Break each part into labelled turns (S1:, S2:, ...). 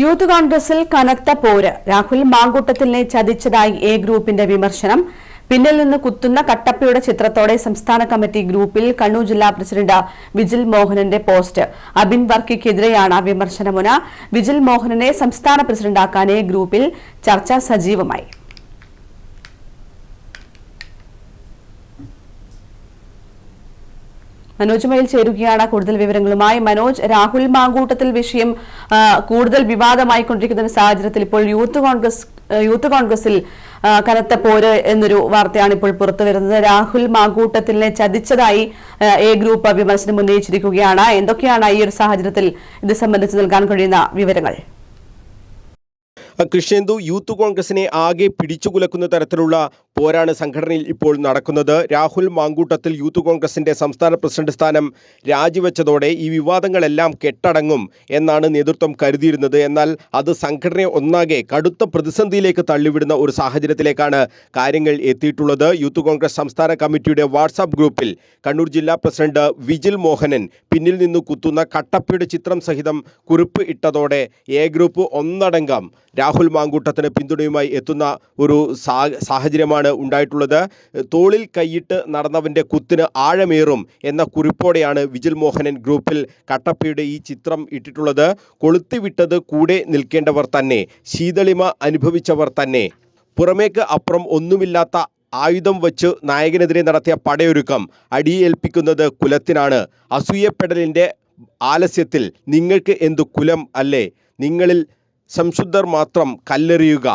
S1: Youth കോൺഗ്രസിൽ കനത്ത പോര്. രാഹുൽ മാങ്കൂട്ടത്തിലിനെ ചതിച്ചതായി എ ഗ്രൂപ്പിന്റെ വിമർശനം. പിന്നിൽ നിന്ന് കുത്തുന്ന കട്ടപ്പയുടെ ചിത്രത്തോടെ സംസ്ഥാന കമ്മിറ്റി ഗ്രൂപ്പിൽ കണ്ണൂർ ജില്ലാ പ്രസിഡന്റ് വിജിൽ മോഹനന്റെ പോസ്റ്റ്. അബിൻ വർക്കിക്കെതിരെയാണ് വിമർശനമുന. വിജിൽ മോഹനനെ സംസ്ഥാന പ്രസിഡന്റാക്കാൻ എ ഗ്രൂപ്പിൽ ചർച്ച സജീവമായി. മനോജ് മയിൽ ചേരുകയാണ് കൂടുതൽ വിവരങ്ങളുമായി. മനോജ് രാഹുൽ മാങ്കൂട്ടത്തിൽ വിഷയം കൂടുതൽ വിവാദമായി കൊണ്ടിരിക്കുന്ന സാഹചര്യത്തിൽ ഇപ്പോൾ യൂത്ത് കോൺഗ്രസ് യൂത്ത് കോൺഗ്രസിൽ കനത്ത പോര് എന്നൊരു വാർത്തയാണ് ഇപ്പോൾ പുറത്തു വരുന്നത്. രാഹുൽ മാങ്കൂട്ടത്തിനെ ചതിച്ചതായി എ ഗ്രൂപ്പ് വിമർശനം ഉന്നയിച്ചിരിക്കുകയാണ്. എന്തൊക്കെയാണ് ഈ ഒരു സാഹചര്യത്തിൽ ഇത് സംബന്ധിച്ച് നൽകാൻ കഴിയുന്ന വിവരങ്ങൾ?
S2: കൃഷ്ണേന്ദു യൂത്ത് കോൺഗ്രസിനെ ആകെ പിടിച്ചുകുലക്കുന്ന തരത്തിലുള്ള പോരാണ് സംഘടനയിൽ ഇപ്പോൾ നടക്കുന്നത്. രാഹുൽ മാങ്കൂട്ടത്തിൽ യൂത്ത് കോൺഗ്രസിന്റെ സംസ്ഥാന പ്രസിഡന്റ് സ്ഥാനം രാജിവെച്ചതോടെ ഈ വിവാദങ്ങളെല്ലാം കെട്ടടങ്ങും എന്നാണ് നേതൃത്വം കരുതിയിരുന്നത്. എന്നാൽ അത് സംഘടനയെ ഒന്നാകെ കടുത്ത പ്രതിസന്ധിയിലേക്ക് തള്ളിവിടുന്ന ഒരു സാഹചര്യത്തിലേക്കാണ് കാര്യങ്ങൾ എത്തിയിട്ടുള്ളത്. യൂത്ത് കോൺഗ്രസ് സംസ്ഥാന കമ്മിറ്റിയുടെ വാട്സാപ്പ് ഗ്രൂപ്പിൽ കണ്ണൂർ ജില്ലാ പ്രസിഡന്റ് വിജിൽ മോഹനൻ പിന്നിൽ നിന്ന് കുത്തുന്ന കട്ടപ്പയുടെ ചിത്രം സഹിതം കുറിപ്പ് ഇട്ടതോടെ എ ഗ്രൂപ്പ് ഒന്നടങ്കം രാഹുൽ മാങ്കൂട്ടത്തിന് പിന്തുണയുമായി എത്തുന്ന ഒരു സാഹചര്യമാണ് ഉണ്ടായിട്ടുള്ളത്. തോളിൽ കൈയിട്ട് നടന്നവന്റെ കുത്തിന് ആഴമേറും എന്ന കുറിപ്പോടെയാണ് വിജിൽ മോഹനൻ ഗ്രൂപ്പിൽ കട്ടപ്പയുടെ ഈ ചിത്രം ഇട്ടിട്ടുള്ളത്. കൊളുത്തിവിട്ടത് കൂടെ നിൽക്കേണ്ടവർ തന്നെ ശീതളിമ അനുഭവിച്ചവർ തന്നെ. പുറമേക്ക് അപ്പുറം ഒന്നുമില്ലാത്ത ആയുധം വച്ച് നായകനെതിരെ നടത്തിയ പടയൊരുക്കം അടിയേൽപ്പിക്കുന്നത് കുലത്തിനാണ്. അസൂയപ്പെടലിന്റെ ആലസ്യത്തിൽ നിങ്ങൾക്ക് എന്തു കുലം അല്ലേ? നിങ്ങളിൽ സംശുദ്ധർ മാത്രം കല്ലെറിയുക.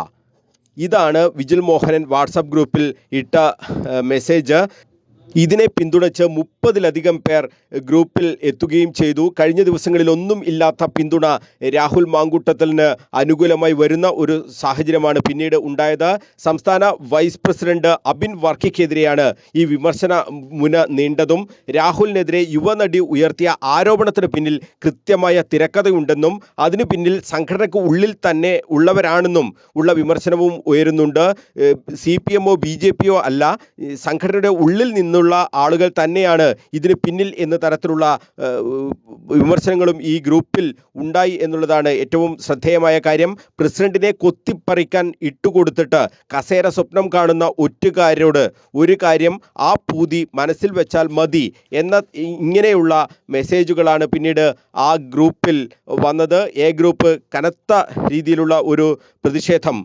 S2: ഇതാണ് വിജിൽ മോഹനൻ വാട്സപ്പ് ഗ്രൂപ്പിൽ ഇട്ട മെസ്സേജ്. ഇതിനെ പിന്തുണച്ച് മുപ്പതിലധികം പേർ ഗ്രൂപ്പിൽ എത്തുകയും ചെയ്തു. കഴിഞ്ഞ ദിവസങ്ങളിലൊന്നും ഇല്ലാത്ത പിന്തുണ രാഹുൽ മാങ്കൂട്ടത്തലിന് അനുകൂലമായി വരുന്ന ഒരു സാഹചര്യമാണ് പിന്നീട് ഉണ്ടായത്. സംസ്ഥാന വൈസ് പ്രസിഡന്റ് അബിൻ വർക്കിക്കെതിരെയാണ് ഈ വിമർശന മുന നീണ്ടതും. രാഹുലിനെതിരെ യുവനടി ഉയർത്തിയ ആരോപണത്തിന് പിന്നിൽ കൃത്യമായ തിരക്കഥയുണ്ടെന്നും അതിനു പിന്നിൽ സംഘടനയ്ക്ക് ഉള്ളിൽ തന്നെ ഉള്ളവരാണെന്നും ഉള്ള വിമർശനവും ഉയരുന്നുണ്ട്. സി പി എമ്മോ ബി ജെ പിയോ അല്ല സംഘടനയുടെ ഉള്ളിൽ നിന്നുള്ള ആളുകൾ തന്നെയാണ് ഇതിന് പിന്നിൽ എന്ന തരത്തിലുള്ള വിമർശനങ്ങളും ഈ ഗ്രൂപ്പിൽ ഉണ്ടായി എന്നുള്ളതാണ് ഏറ്റവും ശ്രദ്ധേയമായ കാര്യം. പ്രസിഡന്റിനെ കൊത്തിപ്പറിക്കാൻ ഇട്ടുകൊടുത്തിട്ട് കസേര സ്വപ്നം കാണുന്ന ഒറ്റുകാരോട് ഒരു കാര്യം ആ പൂതി മനസ്സിൽ വെച്ചാൽ മതി എന്ന ഇങ്ങനെയുള്ള മെസ്സേജുകളാണ് പിന്നീട് ആ ഗ്രൂപ്പിൽ വന്നത്. എ ഗ്രൂപ്പ് കനത്ത രീതിയിലുള്ള ഒരു പ്രതിഷേധം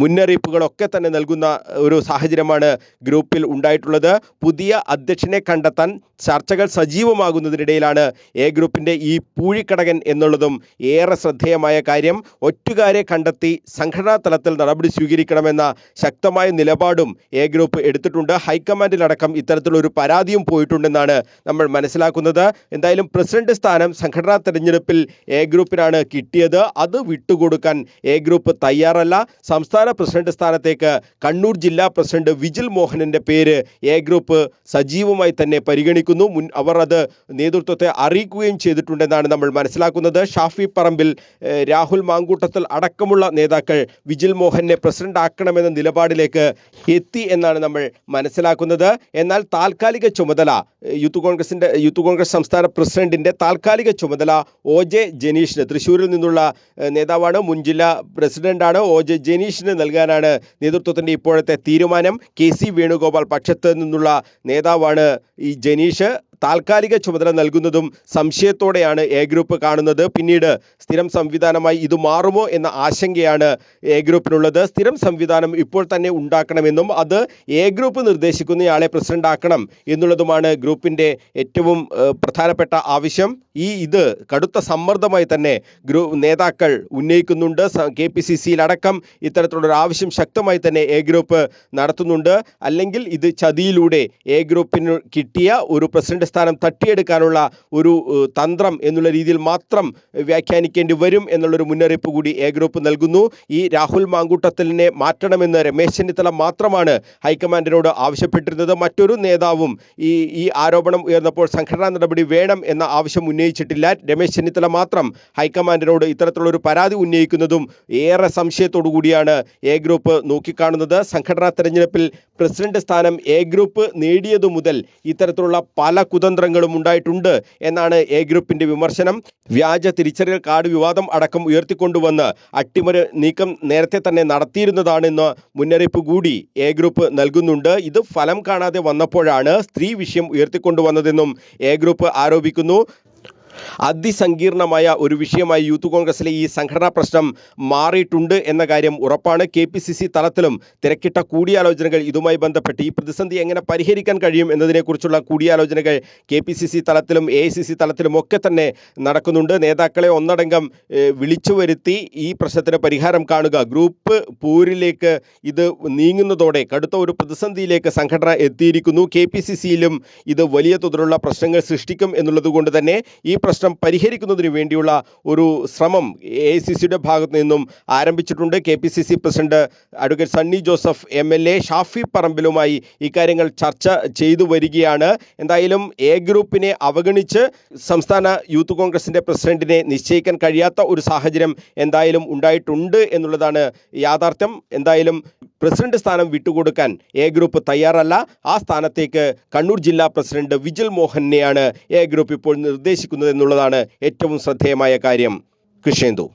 S2: മുന്നറിയിപ്പുകളൊക്കെ തന്നെ നൽകുന്ന ഒരു സാഹചര്യമാണ് ഗ്രൂപ്പിൽ ഉണ്ടായിട്ടുള്ളത്. പുതിയ അധ്യക്ഷനെ കണ്ടെത്താൻ ചർച്ചകൾ സജീവമാകുന്നതിനിടയിലാണ് എ ഗ്രൂപ്പിന്റെ ഈ പൂഴിക്കടകൻ എന്നുള്ളതും ഏറെ ശ്രദ്ധേയമായ കാര്യം. ഒറ്റുകാരെ കണ്ടെത്തി സംഘടനാ തലത്തിൽ നടപടി സ്വീകരിക്കണമെന്ന ശക്തമായ നിലപാടും എ ഗ്രൂപ്പ് എടുത്തിട്ടുണ്ട്. ഹൈക്കമാൻഡിലടക്കം ഇത്തരത്തിലൊരു പരാതിയും പോയിട്ടുണ്ടെന്നാണ് നമ്മൾ മനസ്സിലാക്കുന്നത്. എന്തായാലും പ്രസിഡന്റ് സ്ഥാനം സംഘടനാ തെരഞ്ഞെടുപ്പിൽ എ ഗ്രൂപ്പിനാണ് കിട്ടിയത്. അത് വിട്ടുകൊടുക്കാൻ എ ഗ്രൂപ്പ് തയ്യാറല്ല. സംസ്ഥാന പ്രസിഡന്റ് സ്ഥാനത്തേക്ക് കണ്ണൂർ ജില്ലാ പ്രസിഡന്റ് വിജിൽ മോഹനന്റെ പേര് എ ഗ്രൂപ്പ് സജീവമായി തന്നെ പരിഗണിക്കുന്നു. മുൻ അവർ അത് നേതൃത്വത്തെ അറിയിക്കുകയും ചെയ്തിട്ടുണ്ടെന്നാണ് നമ്മൾ മനസ്സിലാക്കുന്നത്. ഷാഫി പറമ്പിൽ രാഹുൽ മാങ്കൂട്ടത്തിൽ അടക്കമുള്ള നേതാക്കൾ വിജിൽ മോഹനെ പ്രസിഡന്റ് ആക്കണമെന്ന നിലപാടിലേക്ക് എത്തി എന്നാണ് നമ്മൾ മനസ്സിലാക്കുന്നത്. എന്നാൽ താൽക്കാലിക ചുമതല യൂത്ത് കോൺഗ്രസിന്റെ യൂത്ത് കോൺഗ്രസ് സംസ്ഥാന പ്രസിഡന്റിന്റെ താൽക്കാലിക ചുമതല ഒ ജെ ജനീഷിന് തൃശ്ശൂരിൽ നിന്നുള്ള നേതാവാണ്. മുൻ ജില്ലാ പ്രസിഡന്റാണ് ഒ ജെ ജനീഷിന് നൽകാനാണ് നേതൃത്വത്തിന്റെ ഇപ്പോഴത്തെ തീരുമാനം. കെ സി വേണുഗോപാൽ പക്ഷത്ത് നിന്നുള്ള നേതാവാണ് ഈ ജനീഷ്. താൽക്കാലിക ചുമതല നൽകുന്നതും സംശയത്തോടെയാണ് എ ഗ്രൂപ്പ് കാണുന്നത്. പിന്നീട് സ്ഥിരം സംവിധാനമായി ഇത് മാറുമോ എന്ന ആശങ്കയാണ് എ ഗ്രൂപ്പിനുള്ളത്. സ്ഥിരം സംവിധാനം ഇപ്പോൾ തന്നെ ഉണ്ടാക്കണമെന്നും അത് എ ഗ്രൂപ്പ് നിർദ്ദേശിക്കുന്നയാളെ പ്രസിഡന്റ് ആക്കണം എന്നുള്ളതുമാണ് ഗ്രൂപ്പിന്റെ ഏറ്റവും പ്രധാനപ്പെട്ട ആവശ്യം. ഈ ഇത് കടുത്ത സമ്മർദ്ദമായി തന്നെ ഗ്രൂ നേതാക്കൾ ഉന്നയിക്കുന്നുണ്ട്. കെ പി സി സിയിലടക്കം ഇത്തരത്തിലുള്ള ആവശ്യം ശക്തമായി തന്നെ എ ഗ്രൂപ്പ് നടത്തുന്നുണ്ട്. അല്ലെങ്കിൽ ഇത് ചതിയിലൂടെ എ ഗ്രൂപ്പിന് കിട്ടിയ ഒരു പ്രസിഡന്റ് സ്ഥാനം തട്ടിയെടുക്കാനുള്ള ഒരു തന്ത്രം എന്നുള്ള രീതിയിൽ മാത്രം വ്യാഖ്യാനിക്കേണ്ടി വരും എന്നുള്ളൊരു മുന്നറിയിപ്പ് കൂടി എ ഗ്രൂപ്പ് നൽകുന്നു. ഈ രാഹുൽ മാങ്കൂട്ടത്തലിനെ മാറ്റണമെന്ന് രമേശ് ചെന്നിത്തല മാത്രമാണ് ഹൈക്കമാൻഡിനോട് ആവശ്യപ്പെട്ടിരുന്നത്. മറ്റൊരു നേതാവും ഈ ഈ ആരോപണം ഉയർന്നപ്പോൾ സംഘടനാ നടപടി വേണം എന്ന ആവശ്യം ഉന്നയിച്ചിട്ടില്ല. രമേശ് ചെന്നിത്തല മാത്രം ഹൈക്കമാൻഡിനോട് ഇത്തരത്തിലുള്ളൊരു പരാതി ഉന്നയിക്കുന്നതും ഏറെ സംശയത്തോടു കൂടിയാണ് എ ഗ്രൂപ്പ് നോക്കിക്കാണുന്നത്. സംഘടനാ തെരഞ്ഞെടുപ്പിൽ പ്രസിഡന്റ് സ്ഥാനം എ ഗ്രൂപ്പ് നേടിയതു മുതൽ ഇത്തരത്തിലുള്ള പല കുതന്ത്രങ്ങളും ഉണ്ടായിട്ടുണ്ട് എന്നാണ് എ ഗ്രൂപ്പിന്റെ വിമർശനം. വ്യാജ തിരിച്ചറിയൽ കാർഡ് വിവാദം അടക്കം ഉയർത്തിക്കൊണ്ടുവന്ന് അട്ടിമറി നീക്കം നേരത്തെ തന്നെ നടത്തിയിരുന്നതാണെന്ന് മുന്നറിയിപ്പ് കൂടി എ ഗ്രൂപ്പ് നൽകുന്നുണ്ട്. ഇത് ഫലം കാണാതെ വന്നപ്പോഴാണ് സ്ത്രീ വിഷയം ഉയർത്തിക്കൊണ്ടുവന്നതെന്നും എ ഗ്രൂപ്പ് ആരോപിക്കുന്നു. അതിസങ്കീർണമായ ഒരു വിഷയമായി യൂത്ത് കോൺഗ്രസിലെ ഈ സംഘടനാ പ്രശ്നം മാറിയിട്ടുണ്ട് എന്ന കാര്യം ഉറപ്പാണ്. കെ പി സി സി തലത്തിലും തിരക്കിട്ട കൂടിയാലോചനകൾ ഇതുമായി ബന്ധപ്പെട്ട് ഈ പ്രതിസന്ധി എങ്ങനെ പരിഹരിക്കാൻ കഴിയും എന്നതിനെക്കുറിച്ചുള്ള കൂടിയാലോചനകൾ കെ പി സി സി തലത്തിലും എ ഐ സി സി തലത്തിലും ഒക്കെ തന്നെ നടക്കുന്നുണ്ട്. നേതാക്കളെ ഒന്നടങ്കം വിളിച്ചു വരുത്തി ഈ പ്രശ്നത്തിന് പരിഹാരം കാണുക. ഗ്രൂപ്പ് പൂരിലേക്ക് ഇത് നീങ്ങുന്നതോടെ കടുത്ത ഒരു പ്രതിസന്ധിയിലേക്ക് സംഘടന എത്തിയിരിക്കുന്നു. കെ പി സി സിയിലും ഇത് വലിയ തോതിലുള്ള പ്രശ്നങ്ങൾ സൃഷ്ടിക്കും എന്നുള്ളത് കൊണ്ട് തന്നെ ഈ പ്രശ്നം പരിഹരിക്കുന്നതിന് വേണ്ടിയുള്ള ഒരു ശ്രമം എ ഐ സി സിയുടെ ഭാഗത്തു നിന്നും ആരംഭിച്ചിട്ടുണ്ട്. K P C C president advocate Sunny Joseph M L A Shafi പറമ്പിലുമായി ഇക്കാര്യങ്ങൾ ചർച്ച ചെയ്തു വരികയാണ്. എന്തായാലും എ ഗ്രൂപ്പിനെ അവഗണിച്ച് സംസ്ഥാന യൂത്ത് കോൺഗ്രസിന്റെ പ്രസിഡന്റിനെ നിശ്ചയിക്കാൻ കഴിയാത്ത ഒരു സാഹചര്യം എന്തായാലും ഉണ്ടായിട്ടുണ്ട് എന്നുള്ളതാണ് യാഥാർത്ഥ്യം. എന്തായാലും പ്രസിഡന്റ് സ്ഥാനം വിട്ടുകൊടുക്കാൻ എ ഗ്രൂപ്പ് തയ്യാറല്ല. ആ സ്ഥാനത്തേക്ക് കണ്ണൂർ ജില്ലാ പ്രസിഡന്റ് വിജിൽ മോഹനെയാണ് എ ഗ്രൂപ്പ് ഇപ്പോൾ നിർദ്ദേശിക്കുന്നത് എന്നുള്ളതാണ് ഏറ്റവും ശ്രദ്ധേയമായ കാര്യം. കൃഷ്ണേന്ദു.